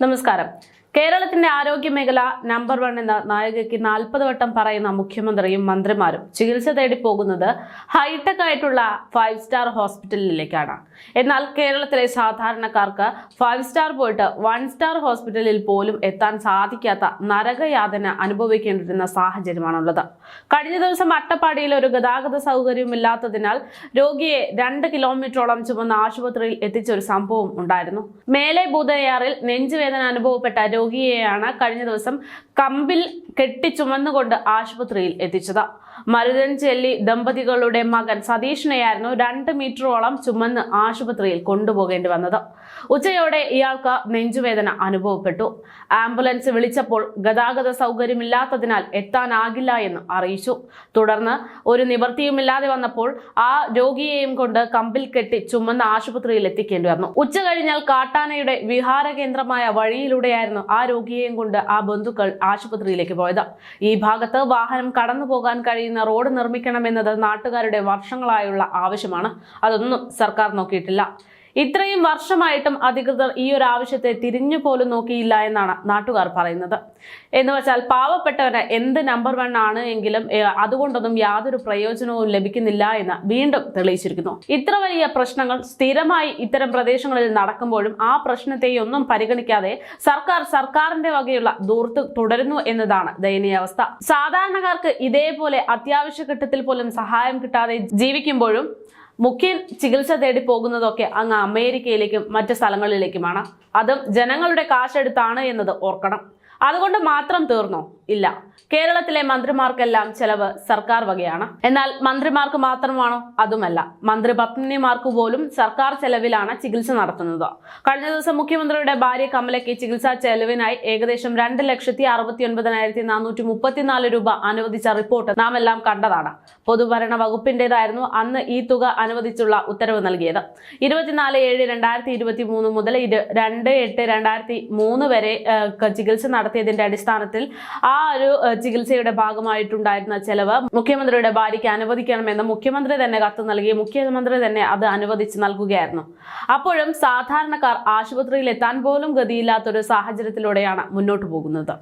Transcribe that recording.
നമസ്കാരം കേരളത്തിന്റെ ആരോഗ്യ മേഖല നമ്പർ വൺ എന്ന നായികയ്ക്ക് നാൽപ്പത് വട്ടം പറയുന്ന മുഖ്യമന്ത്രിയും മന്ത്രിമാരും ചികിത്സ തേടി പോകുന്നത് ഹൈടെക് ആയിട്ടുള്ള ഫൈവ് സ്റ്റാർ ഹോസ്പിറ്റലിലേക്കാണ്. എന്നാൽ കേരളത്തിലെ സാധാരണക്കാർക്ക് ഫൈവ് സ്റ്റാർ പോയിട്ട് വൺ സ്റ്റാർ ഹോസ്പിറ്റലിൽ പോലും എത്താൻ സാധിക്കാത്ത നരകയാതന അനുഭവിക്കേണ്ടിരുന്ന സാഹചര്യമാണുള്ളത്. കഴിഞ്ഞ ദിവസം അട്ടപ്പാടിയിൽ ഒരു ഗതാഗത സൗകര്യമില്ലാത്തതിനാൽ രോഗിയെ രണ്ട് കിലോമീറ്ററോളം ചുമന്ന ആശുപത്രിയിൽ എത്തിച്ച ഒരു സംഭവം ഉണ്ടായിരുന്നു. മേലെ ബൂതയാറിൽ നെഞ്ചുവേദന അനുഭവപ്പെട്ട രോഗിയെയാണ് കഴിഞ്ഞ ദിവസം കമ്പിൽ കെട്ടിച്ചുമന്നുകൊണ്ട് ആശുപത്രിയിൽ എത്തിച്ചത്. മരുതൻ ചെല്ലി ദമ്പതികളുടെ മകൻ സതീഷിനെയായിരുന്നു രണ്ട് മീറ്ററോളം ചുമന്ന് ആശുപത്രിയിൽ കൊണ്ടുപോകേണ്ടി വന്നത്. ഉച്ചയോടെ ഇയാൾക്ക് നെഞ്ചുവേദന അനുഭവപ്പെട്ടു. ആംബുലൻസ് വിളിച്ചപ്പോൾ ഗതാഗത സൗകര്യമില്ലാത്തതിനാൽ എത്താനാകില്ല എന്ന് അറിയിച്ചു. തുടർന്ന് ഒരു നിവൃത്തിയുമില്ലാതെ വന്നപ്പോൾ ആ രോഗിയെയും കൊണ്ട് കമ്പിൽ കെട്ടി ചുമന്ന് ആശുപത്രിയിൽ എത്തിക്കേണ്ടി വന്നു. ഉച്ച കഴിഞ്ഞാൽ കാട്ടാനയുടെ വിഹാര കേന്ദ്രമായ വഴിയിലൂടെയായിരുന്നു ആ രോഗിയെയും കൊണ്ട് ആ ബന്ധുക്കൾ ആശുപത്രിയിലേക്ക് പോയത്. ഈ ഭാഗത്ത് വാഹനം കടന്നു പോകാൻ കഴിയുന്ന റോഡ് നിർമ്മിക്കണമെന്നത് നാട്ടുകാരുടെ വർഷങ്ങളായുള്ള ആവശ്യമാണ്. അതൊന്നും സർക്കാർ നോക്കിയിട്ടില്ല. ഇത്രയും വർഷമായിട്ടും അധികൃതർ ഈ ഒരു ആവശ്യത്തെ തിരിഞ്ഞു പോലും നോക്കിയില്ല എന്നാണ് നാട്ടുകാർ പറയുന്നത്. എന്ന് വെച്ചാൽ പാവപ്പെട്ടവന് എന്ത് നമ്പർ വൺ ആണ് എങ്കിലും അതുകൊണ്ടൊന്നും യാതൊരു പ്രയോജനവും ലഭിക്കുന്നില്ല എന്ന് വീണ്ടും തെളിയിച്ചിരിക്കുന്നു. ഇത്ര വലിയ പ്രശ്നങ്ങൾ സ്ഥിരമായി ഇത്തരം പ്രദേശങ്ങളിൽ നടക്കുമ്പോഴും ആ പ്രശ്നത്തെയൊന്നും പരിഗണിക്കാതെ സർക്കാർ സർക്കാരിന്റെ വകയുള്ള ദൂർത്ത് തുടരുന്നു എന്നതാണ് ദയനീയാവസ്ഥ സാധാരണക്കാർക്ക് ഇതേപോലെ അത്യാവശ്യ ഘട്ടത്തിൽ പോലും സഹായം കിട്ടാതെ ജീവിക്കുമ്പോഴും മുഖ്യ ചികിത്സ തേടി പോകുന്നതൊക്കെ അങ്ങ് അമേരിക്കയിലേക്കും മറ്റു സ്ഥലങ്ങളിലേക്കുമാണ്. അതും ജനങ്ങളുടെ കാശെടുത്താണ് എന്നത് ഓർക്കണം. അതുകൊണ്ട് മാത്രം തീർന്നോ? ഇല്ല. കേരളത്തിലെ മന്ത്രിമാർക്കെല്ലാം ചെലവ് സർക്കാർ വകയാണ്. എന്നാൽ മന്ത്രിമാർക്ക് മാത്രമാണോ? അതുമല്ല. മന്ത്രി പത്നിമാർക്ക് പോലും സർക്കാർ ചെലവിലാണ് ചികിത്സ നടത്തുന്നത്. കഴിഞ്ഞ ദിവസം മുഖ്യമന്ത്രിയുടെ ഭാര്യ കമലയ്ക്ക് ചികിത്സാ ചെലവിനായി ഏകദേശം രണ്ട് ലക്ഷത്തി അറുപത്തി ഒൻപതിനായിരത്തി നാനൂറ്റി മുപ്പത്തിനാല് രൂപ അനുവദിച്ച റിപ്പോർട്ട് നാം എല്ലാം കണ്ടതാണ്. പൊതുഭരണ വകുപ്പിന്റേതായിരുന്നു അന്ന് ഈ തുക അനുവദിച്ചുള്ള ഉത്തരവ് നൽകിയത്. ഇരുപത്തിനാല് ഏഴ് രണ്ടായിരത്തി ഇരുപത്തി മൂന്ന് മുതൽ രണ്ട് എട്ട് രണ്ടായിരത്തി മൂന്ന് വരെ ചികിത്സ നടത്തി നടത്തിയതിന്റെ അടിസ്ഥാനത്തിൽ ആ ഒരു ചികിത്സയുടെ ഭാഗമായിട്ടുണ്ടായിരുന്ന ചെലവ് മുഖ്യമന്ത്രിയുടെ ഭാര്യയ്ക്ക് അനുവദിക്കണമെന്ന് മുഖ്യമന്ത്രി തന്നെ കത്ത് നൽകി മുഖ്യമന്ത്രി തന്നെ അത് അനുവദിച്ച് നൽകുകയായിരുന്നു. അപ്പോഴും സാധാരണക്കാർ ആശുപത്രിയിൽ എത്താൻ പോലും ഗതിയില്ലാത്തൊരു സാഹചര്യത്തിലൂടെയാണ് മുന്നോട്ടു പോകുന്നത്.